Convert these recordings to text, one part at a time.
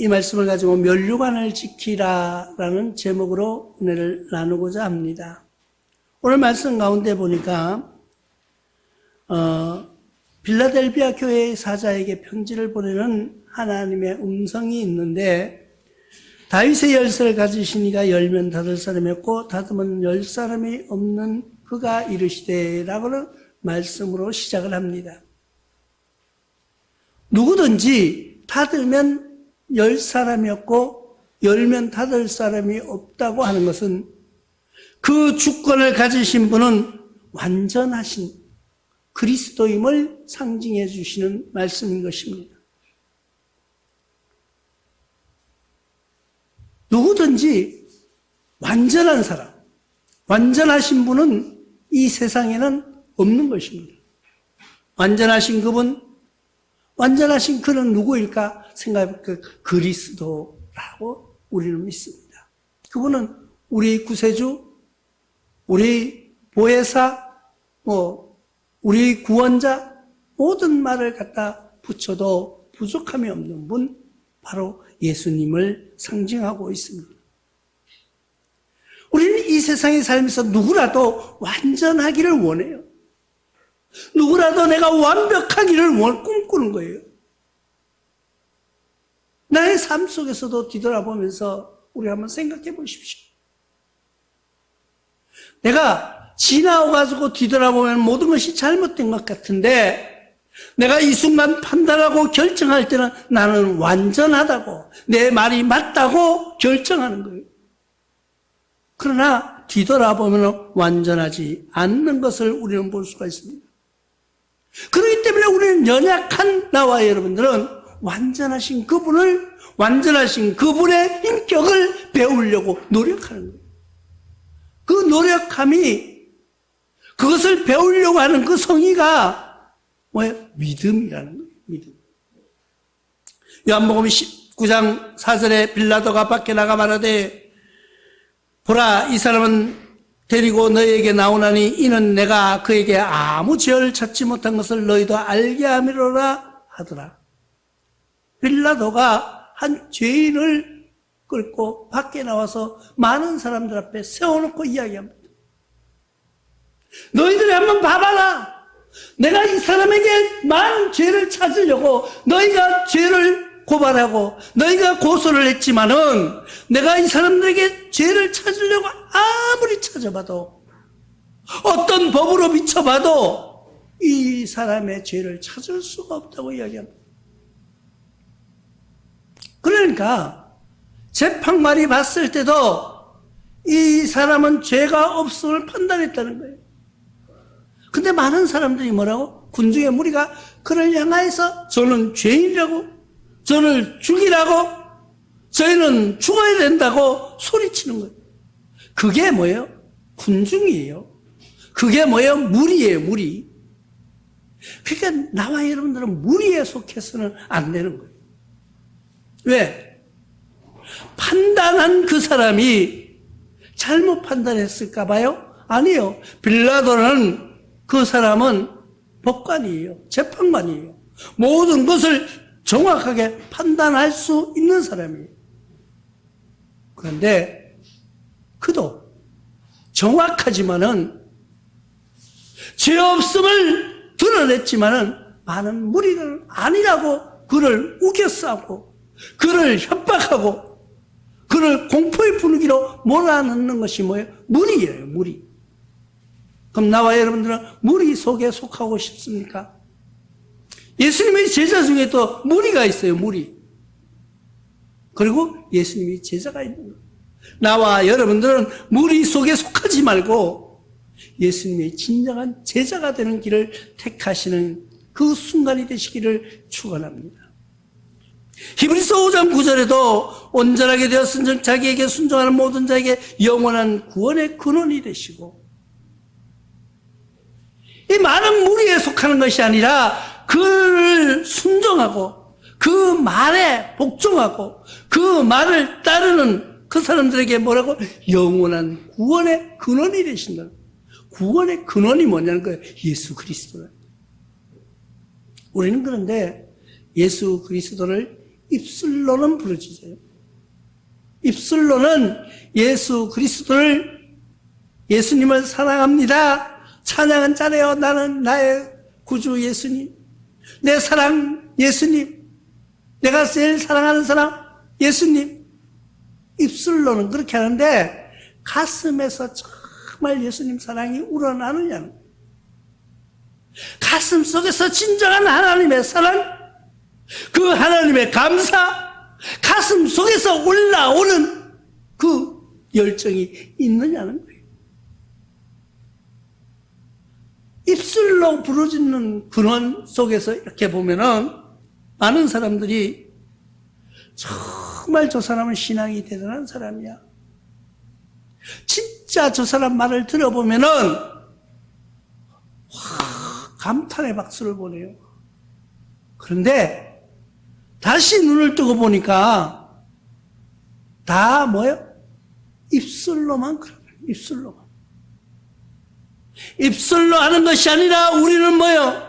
이 말씀을 가지고 멸류관을 지키라라는 제목으로 은혜를 나누고자 합니다. 오늘 말씀 가운데 보니까 어, 빌라델비아 교회의 사자에게 편지를 보내는 하나님의 음성이 있는데 다윗의 열쇠를 가지신 이가 열면 닫을 사람이 없고 닫으면 열 사람이 없는 그가 이르시되라고는 말씀으로 시작을 합니다. 누구든지 닫으면 열 사람이 없고 열면 닫을 사람이 없다고 하는 것은 그 주권을 가지신 분은 완전하신 그리스도임을 상징해 주시는 말씀인 것입니다. 누구든지 완전한 사람, 완전하신 분은 이 세상에는 없는 것입니다. 완전하신 그분, 완전하신 그는 누구일까 생각해 그 그리스도라고 우리는 믿습니다. 그분은 우리 구세주, 우리 보혜사, 뭐 우리 구원자 모든 말을 갖다 붙여도 부족함이 없는 분 바로 예수님을 상징하고 있습니다. 우리는 이 세상에 살면서 누구라도 완전하기를 원해요. 누구라도 내가 완벽하기를 원, 꿈꾸는 거예요. 나의 삶 속에서도 뒤돌아보면서 우리 한번 생각해 보십시오. 내가 지나와가지고 뒤돌아보면 모든 것이 잘못된 것 같은데 내가 이 순간 판단하고 결정할 때는 나는 완전하다고 내 말이 맞다고 결정하는 거예요. 그러나 뒤돌아보면 완전하지 않는 것을 우리는 볼 수가 있습니다. 그렇기 때문에 우리는 연약한 나와 여러분들은 완전하신 그분을, 완전하신 그분의 인격을 배우려고 노력하는 거예요. 그 노력함이, 그것을 배우려고 하는 그 성의가 뭐예요? 믿음이라는 거예요. 믿음. 요한복음 19장 4절에 빌라도가 밖에 나가 말하되 보라 이 사람은 데리고 너에게 나오나니 이는 내가 그에게 아무 죄를 찾지 못한 것을 너희도 알게 함이로라 하더라. 빌라도가 한 죄인을 끌고 밖에 나와서 많은 사람들 앞에 세워놓고 이야기합니다. 너희들이 한번 봐봐라. 내가 이 사람에게 많은 죄를 찾으려고 너희가 죄를 고발하고 너희가 고소를 했지만은 내가 이 사람들에게 죄를 찾으려고 아무리 찾아봐도 어떤 법으로 비춰봐도 이 사람의 죄를 찾을 수가 없다고 이야기합니다. 그러니까 재판관이 봤을 때도 이 사람은 죄가 없음을 판단했다는 거예요. 근데 많은 사람들이 뭐라고? 군중의 무리가 그를 향하여서 저는 죄인이라고, 저를 죽이라고, 저희는 죽어야 된다고 소리치는 거예요. 그게 뭐예요? 군중이에요. 그게 뭐예요? 무리예요, 무리. 그러니까 나와 여러분들은 무리에 속해서는 안 되는 거예요. 왜? 판단한 그 사람이 잘못 판단했을까 봐요? 아니요. 빌라도는 그 사람은 법관이에요. 재판관이에요. 모든 것을 정확하게 판단할 수 있는 사람이에요. 그런데 그도 정확하지만은 죄 없음을 드러냈지만은 많은 무리는 아니라고 그를 우겨싸고 그를 협박하고 그를 공포의 분위기로 몰아넣는 것이 뭐예요? 무리예요, 무리. 그럼 나와 여러분들은 무리 속에 속하고 싶습니까? 예수님의 제자 중에 또 무리가 있어요, 무리. 그리고 예수님이 제자가 있는 거예요. 나와 여러분들은 무리 속에 속하지 말고 예수님의 진정한 제자가 되는 길을 택하시는 그 순간이 되시기를 축원합니다. 히브리서 5장 9절에도 온전하게 되었은 자기에게 순종하는 모든 자에게 영원한 구원의 근원이 되시고 이 많은 무리에 속하는 것이 아니라 그를 순종하고 그 말에 복종하고 그 말을 따르는 그 사람들에게 뭐라고 영원한 구원의 근원이 되신다. 구원의 근원이 뭐냐는 거예요. 예수 그리스도라. 우리는 그런데 예수 그리스도를 입술로는 부르짖어요. 입술로는 예수 그리스도를 예수님을 사랑합니다. 찬양은 잘해요. 나는 나의 구주 예수님. 내 사랑 예수님. 내가 제일 사랑하는 사람 예수님. 입술로는 그렇게 하는데 가슴에서 정말 예수님 사랑이 우러나느냐는 거예요. 가슴 속에서 진정한 하나님의 사랑, 그 하나님의 감사, 가슴 속에서 올라오는 그 열정이 있느냐는 거예요. 입술로 부르짖는 근원 속에서 이렇게 보면은 많은 사람들이 정말 저 사람은 신앙이 대단한 사람이야. 진짜 저 사람 말을 들어보면은 와, 감탄의 박수를 보내요. 그런데 다시 눈을 뜨고 보니까 다 뭐예요? 입술로만 그래요. 입술로만. 입술로 하는 것이 아니라 우리는 뭐요?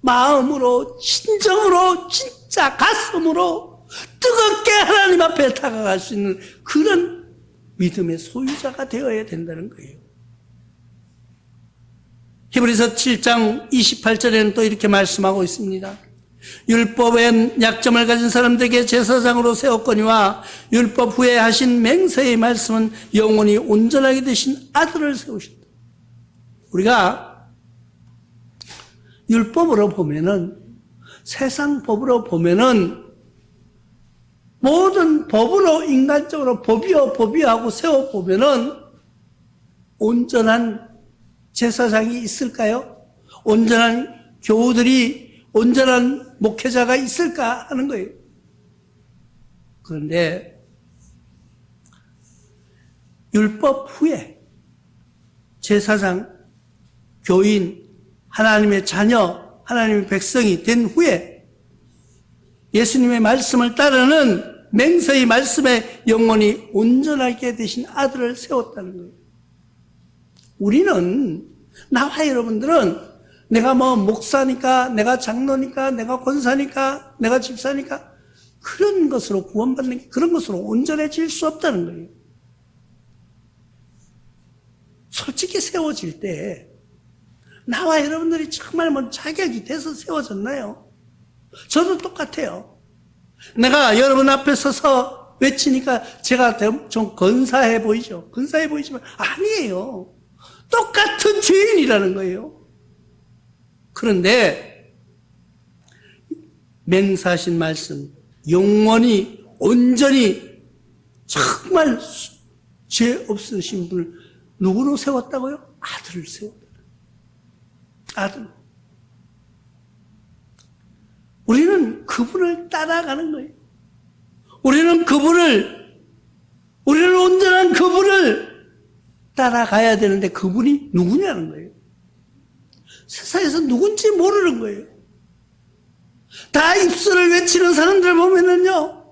마음으로, 진정으로, 진짜 가슴으로 뜨겁게 하나님 앞에 다가갈 수 있는 그런 믿음의 소유자가 되어야 된다는 거예요. 히브리서 7장 28절에는 또 이렇게 말씀하고 있습니다. 율법엔 약점을 가진 사람들에게 제사장으로 세웠거니와 율법 후에 하신 맹세의 말씀은 영원히 온전하게 되신 아들을 세우신다. 우리가 율법으로 보면은 세상 법으로 보면은 모든 법으로 인간적으로 법이요 법이요 하고 세워 보면은 온전한 제사장이 있을까요? 온전한 교우들이 온전한 목회자가 있을까 하는 거예요. 그런데 율법 후에 제사장, 교인, 하나님의 자녀, 하나님의 백성이 된 후에 예수님의 말씀을 따르는 맹세의 말씀에 영원히 온전하게 되신 아들을 세웠다는 거예요. 우리는 나와 여러분들은 내가 뭐 목사니까, 내가 장로니까, 내가 권사니까, 내가 집사니까 그런 것으로 구원받는 게 그런 것으로 온전해질 수 없다는 거예요. 솔직히 세워질 때 나와 여러분들이 정말 뭐 자격이 돼서 세워졌나요? 저도 똑같아요. 내가 여러분 앞에 서서 외치니까 제가 좀 근사해 보이죠? 근사해 보이지만 아니에요. 똑같은 죄인이라는 거예요. 그런데 맹사하신 말씀, 영원히 온전히 정말 죄 없으신 분을 누구로 세웠다고요? 아들을 세웠다. 아들. 우리는 그분을 따라가는 거예요. 우리는 그분을, 우리는 온전한 그분을 따라가야 되는데 그분이 누구냐는 거예요. 세상에서 누군지 모르는 거예요. 다 입술을 외치는 사람들 보면은요,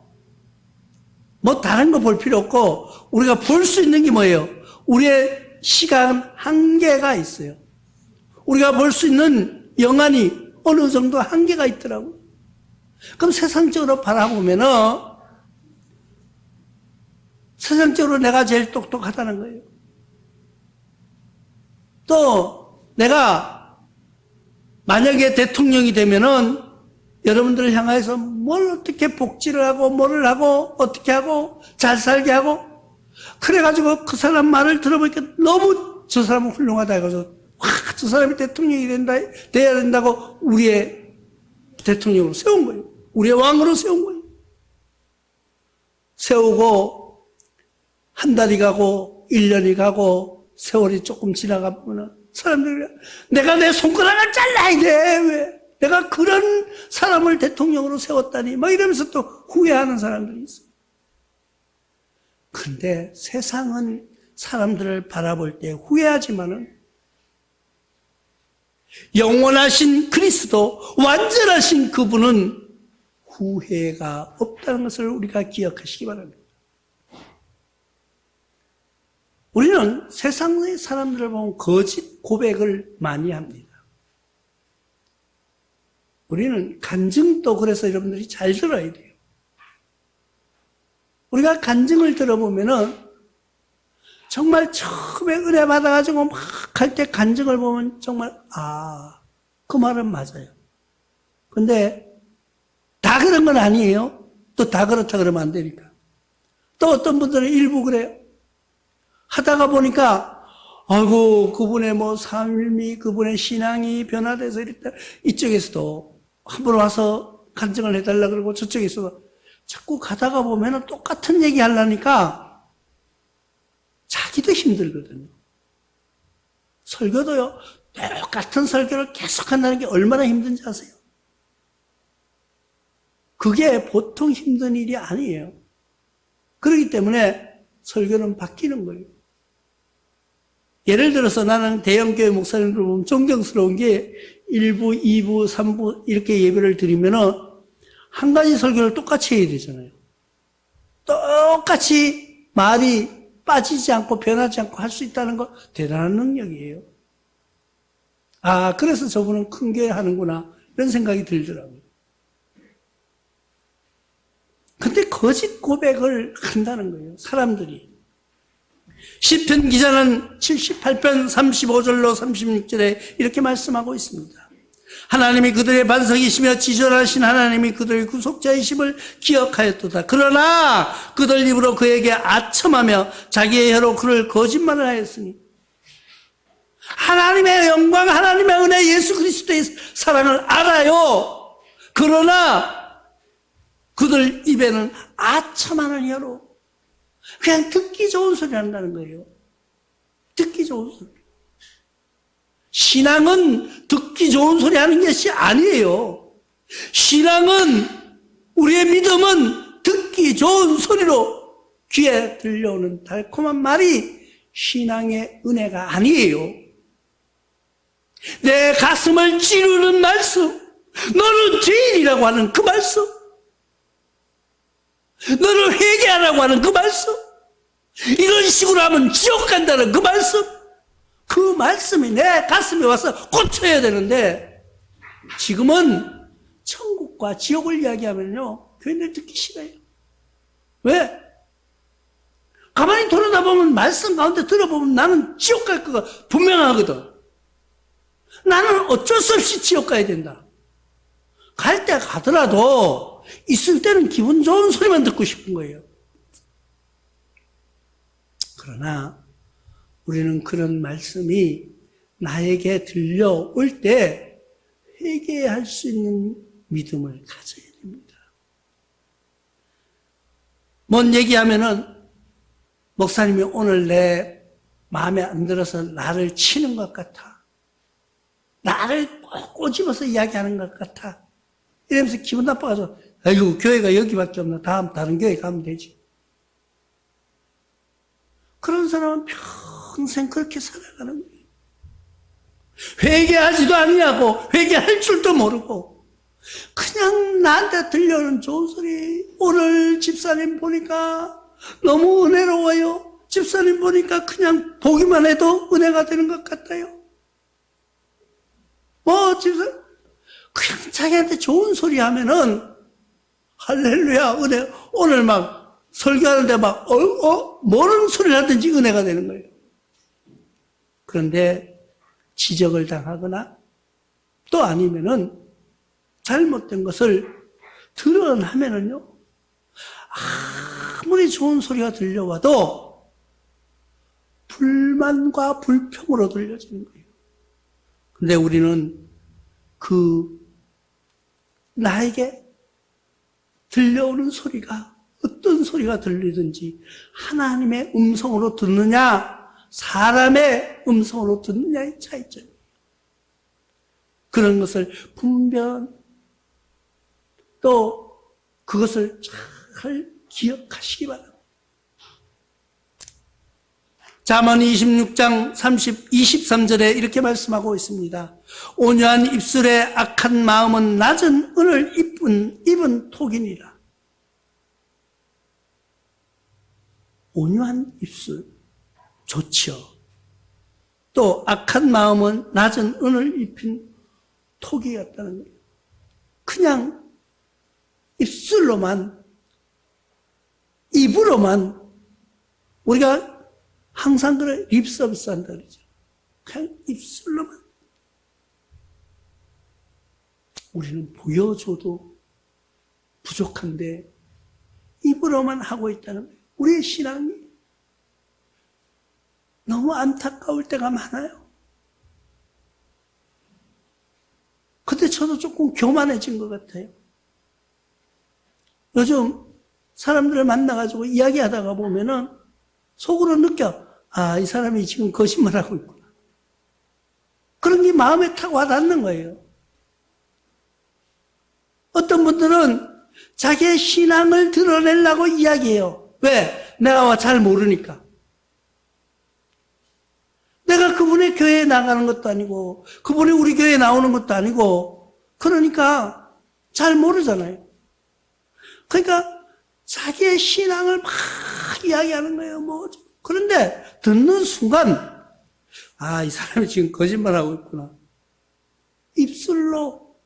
뭐 다른 거 볼 필요 없고, 우리가 볼 수 있는 게 뭐예요? 우리의 시간 한계가 있어요. 우리가 볼 수 있는 영안이 어느 정도 한계가 있더라고. 그럼 세상적으로 바라보면은, 세상적으로 내가 제일 똑똑하다는 거예요. 또, 내가 만약에 대통령이 되면은 여러분들을 향해서 뭘 어떻게 복지를 하고 뭐를 하고 어떻게 하고 잘 살게 하고 그래가지고 그 사람 말을 들어보니까 너무 저 사람은 훌륭하다 해가지고 와저 사람이 대통령이 된다 돼야 된다고 우리의 대통령으로 세운 거예요. 우리의 왕으로 세운 거예요. 세우고 한 달이 가고 1년이 가고 세월이 조금 지나가 보면은 사람들이 내가 내 손가락을 잘라야 돼. 왜? 내가 그런 사람을 대통령으로 세웠다니. 막 이러면서 또 후회하는 사람들이 있어. 근데 세상은 사람들을 바라볼 때 후회하지만은 영원하신 그리스도, 완전하신 그분은 후회가 없다는 것을 우리가 기억하시기 바랍니다. 우리는 세상의 사람들을 보면 거짓 고백을 많이 합니다. 우리는 간증도 그래서 여러분들이 잘 들어야 돼요. 우리가 간증을 들어보면은 정말 처음에 은혜 받아가지고 막 할 때 간증을 보면 정말, 아, 그 말은 맞아요. 근데 다 그런 건 아니에요. 또 다 그렇다 그러면 안 되니까. 또 어떤 분들은 일부 그래요. 하다가 보니까, 아이고, 그분의 뭐 삶이, 그분의 신앙이 변화돼서 이랬다. 이쪽에서도 한번 와서 간증을 해달라 그러고 저쪽에서도 자꾸 가다가 보면은 똑같은 얘기 하려니까 자기도 힘들거든요. 설교도요, 똑같은 설교를 계속 한다는 게 얼마나 힘든지 아세요? 그게 보통 힘든 일이 아니에요. 그렇기 때문에 설교는 바뀌는 거예요. 예를 들어서 나는 대형교회 목사님들 보면 존경스러운 게 1부, 2부, 3부 이렇게 예배를 드리면은 한 가지 설교를 똑같이 해야 되잖아요. 똑같이 말이 빠지지 않고 변하지 않고 할 수 있다는 거 대단한 능력이에요. 아, 그래서 저분은 큰 교회 하는구나. 이런 생각이 들더라고요. 근데 거짓 고백을 한다는 거예요. 사람들이. 시편 기자는 78편 35절로 36절에 이렇게 말씀하고 있습니다. 하나님이 그들의 반석이시며 지존하신 하나님이 그들의 구속자이심을 기억하였도다. 그러나 그들 입으로 그에게 아첨하며 자기의 혀로 그를 거짓말을 하였으니 하나님의 영광, 하나님의 은혜, 예수 그리스도의 사랑을 알아요. 그러나 그들 입에는 아첨하는 혀로 그냥 듣기 좋은 소리 한다는 거예요. 듣기 좋은 소리. 신앙은 듣기 좋은 소리 하는 것이 아니에요. 신앙은 우리의 믿음은 듣기 좋은 소리로 귀에 들려오는 달콤한 말이 신앙의 은혜가 아니에요. 내 가슴을 찌르는 말씀, 너는 죄인이라고 하는 그 말씀, 너를 회개하라고 하는 그 말씀, 이런 식으로 하면 지옥 간다는 그 말씀, 그 말씀이 내 가슴에 와서 꽂혀야 되는데, 지금은 천국과 지옥을 이야기하면요, 교인들 듣기 싫어요. 왜? 가만히 돌아다보면 말씀 가운데 들어보면 나는 지옥 갈 거가 분명하거든. 나는 어쩔 수 없이 지옥 가야 된다. 갈 때 가더라도 있을 때는 기분 좋은 소리만 듣고 싶은 거예요. 그러나 우리는 그런 말씀이 나에게 들려올 때 회개할 수 있는 믿음을 가져야 됩니다. 뭔 얘기하면은 목사님이 오늘 내 마음에 안 들어서 나를 치는 것 같아. 나를 꼭 꼬집어서 이야기하는 것 같아. 이러면서 기분 나빠가지고, 아이고, 교회가 여기밖에 없나. 다음 다른 교회 가면 되지. 그런 사람은 평 생 그렇게 살아가는 거예요. 회개하지도 않냐고, 회개할 줄도 모르고, 그냥 나한테 들려오는 좋은 소리. 오늘 집사님 보니까 너무 은혜로워요. 집사님 보니까 그냥 보기만 해도 은혜가 되는 것 같아요. 뭐, 집사, 그냥 자기한테 좋은 소리 하면은, 할렐루야, 은혜, 오늘 막 설교하는데 막, 어, 어, 뭐는 소리를 하든지 은혜가 되는 거예요. 그런데 지적을 당하거나 또 아니면은 잘못된 것을 드러나면은요, 아무리 좋은 소리가 들려와도 불만과 불평으로 들려지는 거예요. 근데 우리는 그 나에게 들려오는 소리가 어떤 소리가 들리든지 하나님의 음성으로 듣느냐 사람의 음성으로 듣느냐의 차이점이에요. 그런 것을 분별 또 그것을 잘 기억하시기 바랍니다. 잠언 26장 30, 23절에 이렇게 말씀하고 있습니다. 온유한 입술에 악한 마음은 낮은 은을 입은, 입은 톡이니라. 온유한 입술, 좋지요. 또 악한 마음은 낮은 은을 입힌 톡이었다는 거예요. 그냥 입술로만 입으로만 우리가 항상 그래 립 서비스 한다 그러죠. 그냥 입술로만 우리는 보여줘도 부족한데 입으로만 하고 있다는 거예요. 우리의 신앙이 너무 안타까울 때가 많아요. 근데 저도 조금 교만해진 것 같아요. 요즘 사람들을 만나가지고 이야기하다가 보면은 속으로 느껴, 아, 이 사람이 지금 거짓말하고 있구나. 그런 게 마음에 탁 와닿는 거예요. 어떤 분들은 자기의 신앙을 드러내려고 이야기해요. 왜? 내가 잘 모르니까. 내가 그분의 교회에 나가는 것도 아니고, 그분이 우리 교회에 나오는 것도 아니고, 그러니까 잘 모르잖아요. 그러니까 자기의 신앙을 막 이야기하는 거예요. 뭐 그런데 듣는 순간 아, 이 사람이 지금 거짓말하고 있구나. 입술로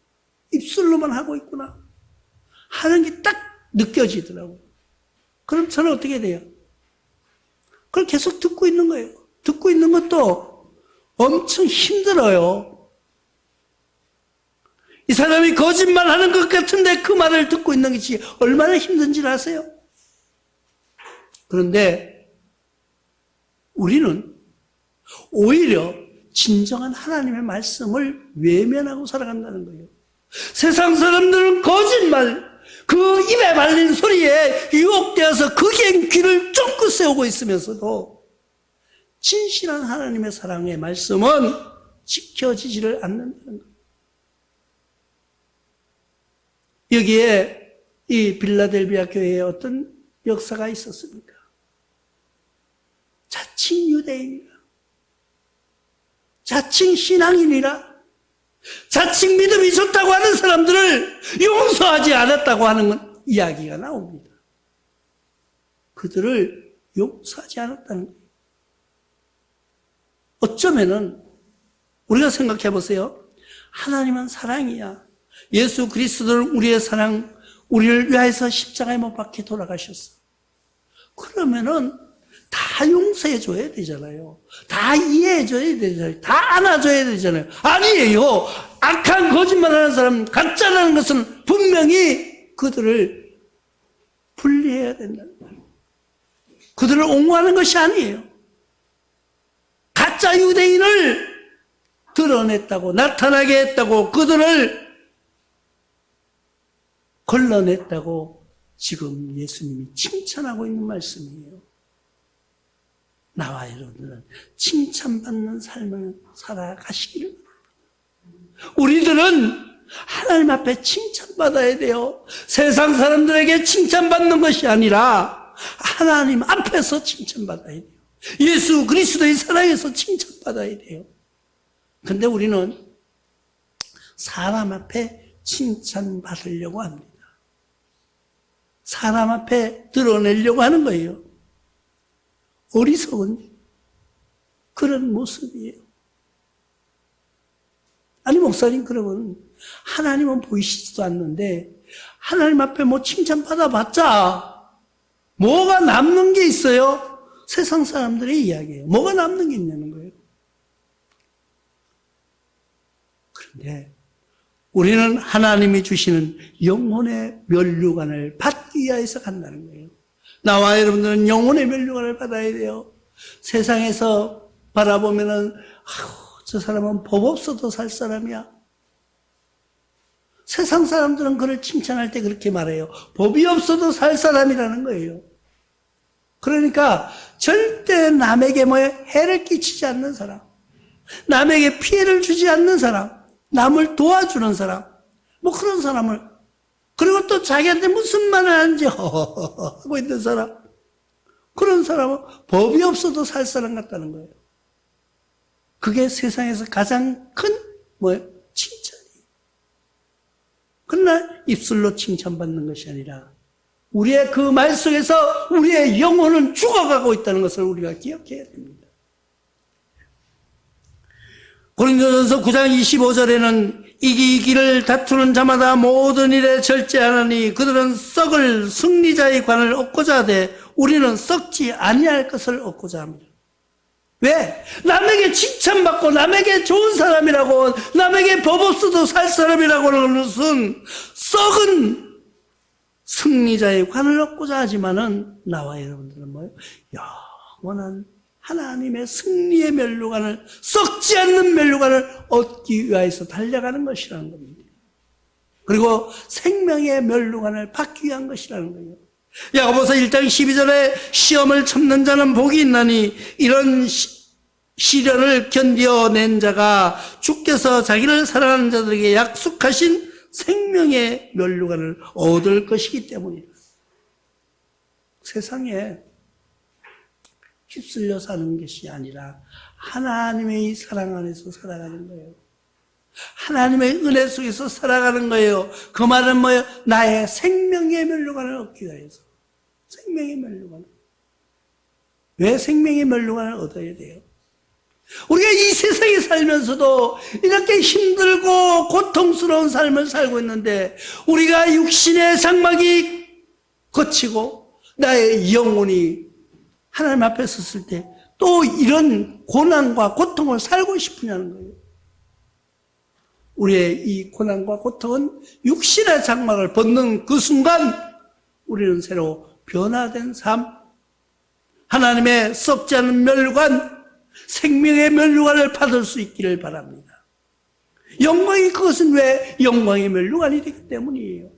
입술로만 하고 있구나. 하는 게 딱 느껴지더라고요. 그럼 저는 어떻게 돼요? 그걸 계속 듣고 있는 거예요. 듣고 있는 것도 엄청 힘들어요. 이 사람이 거짓말 하는 것 같은데 그 말을 듣고 있는 것이 얼마나 힘든지를 아세요? 그런데 우리는 오히려 진정한 하나님의 말씀을 외면하고 살아간다는 거예요. 세상 사람들은 거짓말, 그 입에 말린 소리에 유혹되어서 거기에 귀를 쫑긋 세우고 있으면서도 진실한 하나님의 사랑의 말씀은 지켜지지를 않는다는 거예요. 여기에 이 빌라델비아 교회에 어떤 역사가 있었습니까? 자칭 유대인이라, 자칭 신앙인이라, 자칭 믿음이 좋다고 하는 사람들을 용서하지 않았다고 하는 이야기가 나옵니다. 그들을 용서하지 않았다는 거예요. 어쩌면은 우리가 생각해 보세요. 하나님은 사랑이야. 예수 그리스도를 우리의 사랑, 우리를 위하여서 십자가에 못 박혀 돌아가셨어. 그러면은 다 용서해 줘야 되잖아요. 다 이해해 줘야 되잖아요. 다 안아줘야 되잖아요. 아니에요. 악한 거짓말하는 사람, 가짜라는 것은 분명히 그들을 분리해야 된다는 거예요. 그들을 옹호하는 것이 아니에요. 가짜 유대인을 드러냈다고, 나타나게 했다고, 그들을 걸러냈다고 지금 예수님이 칭찬하고 있는 말씀이에요. 나와 여러분들은 칭찬받는 삶을 살아가시기를 바랍니다. 우리들은 하나님 앞에 칭찬받아야 돼요. 세상 사람들에게 칭찬받는 것이 아니라 하나님 앞에서 칭찬받아야 돼요. 예수 그리스도의 사랑에서 칭찬받아야 돼요. 근데 우리는 사람 앞에 칭찬받으려고 합니다. 사람 앞에 드러내려고 하는 거예요. 어리석은 그런 모습이에요. 아니, 목사님, 그러면 하나님은 보이시지도 않는데 하나님 앞에 뭐 칭찬받아봤자 뭐가 남는 게 있어요? 세상 사람들의 이야기예요. 뭐가 남는 게 있냐는 거예요. 그런데 우리는 하나님이 주시는 영혼의 면류관을 받기 위해서 간다는 거예요. 나와 여러분들은 영혼의 면류관을 받아야 돼요. 세상에서 바라보면은 아우, 저 사람은 법 없어도 살 사람이야. 세상 사람들은 그를 칭찬할 때 그렇게 말해요. 법이 없어도 살 사람이라는 거예요. 그러니까 절대 남에게 뭐 해를 끼치지 않는 사람, 남에게 피해를 주지 않는 사람, 남을 도와주는 사람, 뭐 그런 사람을, 그리고 또 자기한테 무슨 말을 하는지 하고 있는 사람, 그런 사람은 법이 없어도 살 사람 같다는 거예요. 그게 세상에서 가장 큰, 뭐, 칭찬이에요. 그러나 입술로 칭찬받는 것이 아니라, 우리의 그 말 속에서 우리의 영혼은 죽어가고 있다는 것을 우리가 기억해야 됩니다. 고린도전서 9장 25절에는 이기기를 다투는 자마다 모든 일에 절제하느니 그들은 썩을 승리자의 관을 얻고자 하되 우리는 썩지 아니할 것을 얻고자 합니다. 왜? 남에게 칭찬받고 남에게 좋은 사람이라고 남에게 법 없어도 살 사람이라고 하는 것은 썩은 승리자의 관을 얻고자 하지만은 나와 여러분들은 뭐예요? 영원한 하나님의 승리의 멸류관을 썩지 않는 멸류관을 얻기 위하여서 달려가는 것이라는 겁니다. 그리고 생명의 멸류관을 받기 위한 것이라는 거예요. 야고보서 1장 12절에 시험을 참는 자는 복이 있나니 이런 시, 시련을 견뎌낸 자가 주께서 자기를 사랑하는 자들에게 약속하신 생명의 멸류관을 얻을 것이기 때문이다. 세상에 휩쓸려 사는 것이 아니라 하나님의 사랑 안에서 살아가는 거예요. 하나님의 은혜 속에서 살아가는 거예요. 그 말은 뭐예요? 나의 생명의 멸류관을 얻기 위해서. 생명의 멸류관. 왜 생명의 멸류관을 얻어야 돼요? 우리가 이 세상에 살면서도 이렇게 힘들고 고통스러운 삶을 살고 있는데 우리가 육신의 장막이 거치고 나의 영혼이 하나님 앞에 섰을 때 또 이런 고난과 고통을 살고 싶으냐는 거예요. 우리의 이 고난과 고통은 육신의 장막을 벗는 그 순간 우리는 새로 변화된 삶, 하나님의 썩지 않은 멸관, 생명의 멸류관을 받을 수 있기를 바랍니다. 영광이 그것은 왜 영광의 멸류관이 되기 때문이에요.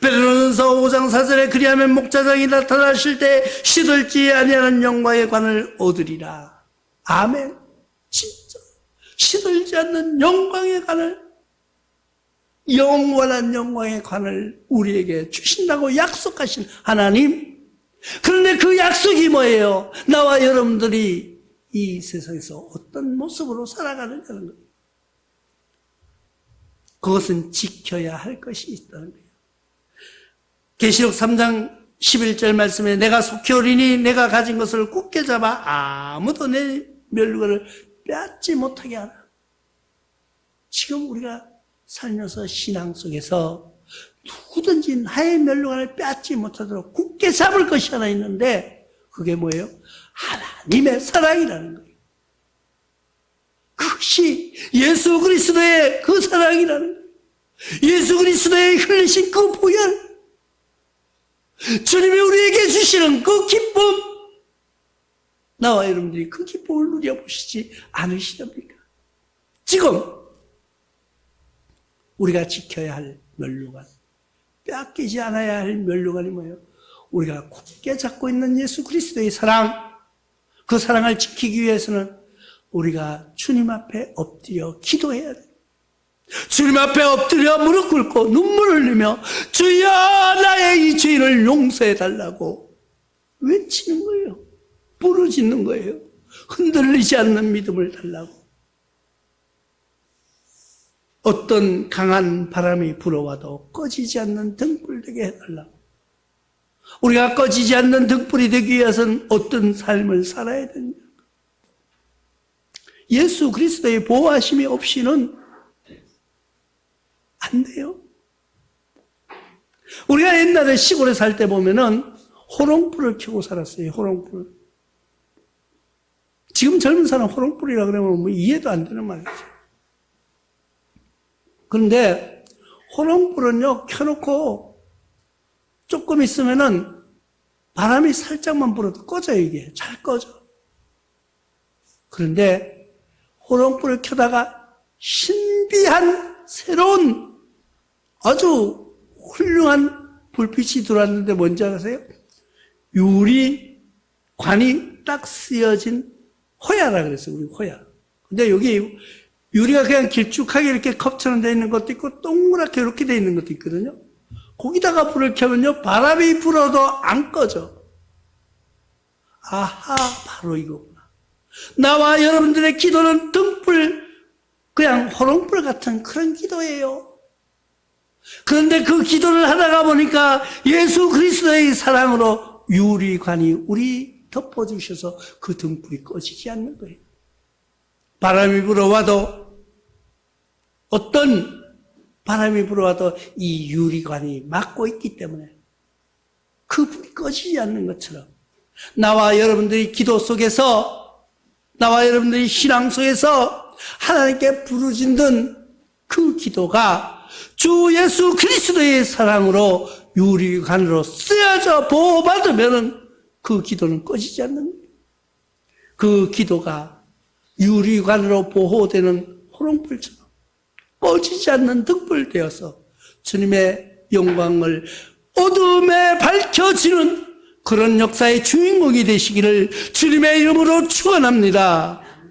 베드로전서 5장 4절에 그리하면 목자장이 나타나실 때 시들지 아니하는 영광의 관을 얻으리라. 아멘. 진짜 시들지 않는 영광의 관을 영원한 영광의 관을 우리에게 주신다고 약속하신 하나님. 그런데 그 약속이 뭐예요? 나와 여러분들이 이 세상에서 어떤 모습으로 살아가느냐는 거예요. 그것은 지켜야 할 것이 있다는 거예요. 계시록 3장 11절 말씀에 내가 속히 오리니 내가 가진 것을 굳게 잡아 아무도 내 멸류관을 빼앗지 못하게 하라. 지금 우리가 살면서 신앙 속에서 누구든지 나의 멸류관을 빼앗지 못하도록 굳게 잡을 것이 하나 있는데 그게 뭐예요? 하나 님의 사랑이라는 거예요. 그것이 예수 그리스도의 그 사랑이라는 거예요. 예수 그리스도의 흘리신 그 보혈 주님이 우리에게 주시는 그 기쁨, 나와 여러분들이 그 기쁨을 누려보시지 않으시렵니까? 지금, 우리가 지켜야 할 멸류관, 빼앗기지 않아야 할 멸류관이 뭐예요? 우리가 굳게 잡고 있는 예수 그리스도의 사랑, 그 사랑을 지키기 위해서는 우리가 주님 앞에 엎드려 기도해야 돼요. 주님 앞에 엎드려 무릎 꿇고 눈물을 흘리며 주여 나의 이 죄를 용서해 달라고 외치는 거예요. 부르짖는 거예요. 흔들리지 않는 믿음을 달라고. 어떤 강한 바람이 불어와도 꺼지지 않는 등불 되게 해달라고. 우리가 꺼지지 않는 등불이 되기 위해서는 어떤 삶을 살아야 되냐. 예수 그리스도의 보호하심이 없이는 안 돼요. 우리가 옛날에 시골에 살 때 보면은 호롱불을 켜고 살았어요. 호롱불. 지금 젊은 사람 호롱불이라 그러면 뭐 이해도 안 되는 말이죠. 그런데 호롱불은요 켜놓고 조금 있으면은 바람이 살짝만 불어도 꺼져요 이게 잘 꺼져. 그런데 호롱불을 켜다가 신비한 새로운 아주 훌륭한 불빛이 들어왔는데 뭔지 아세요? 유리 관이 딱 쓰여진 호야라 그랬어요, 우리 호야. 근데 여기 유리가 그냥 길쭉하게 이렇게 컵처럼 되어 있는 것도 있고 동그랗게 이렇게 되어 있는 것도 있거든요. 거기다가 불을 켜면요, 바람이 불어도 안 꺼져. 아하, 바로 이거구나. 나와 여러분들의 기도는 등불, 그냥 호롱불 같은 그런 기도예요. 그런데 그 기도를 하다가 보니까 예수 그리스도의 사랑으로 유리관이 우리 덮어주셔서 그 등불이 꺼지지 않는 거예요. 바람이 불어와도 어떤 바람이 불어와도 이 유리관이 막고 있기 때문에 그 불이 꺼지지 않는 것처럼 나와 여러분들이 기도 속에서 나와 여러분들이 신앙 속에서 하나님께 부르짖는 그 기도가 주 예수 그리스도의 사랑으로 유리관으로 쓰여져 보호받으면 그 기도는 꺼지지 않는 거예요. 그 기도가 유리관으로 보호되는 호롱불처럼 꺼지지 않는 등불 되어서 주님의 영광을 어둠에 밝혀지는 그런 역사의 주인공이 되시기를 주님의 이름으로 축원합니다.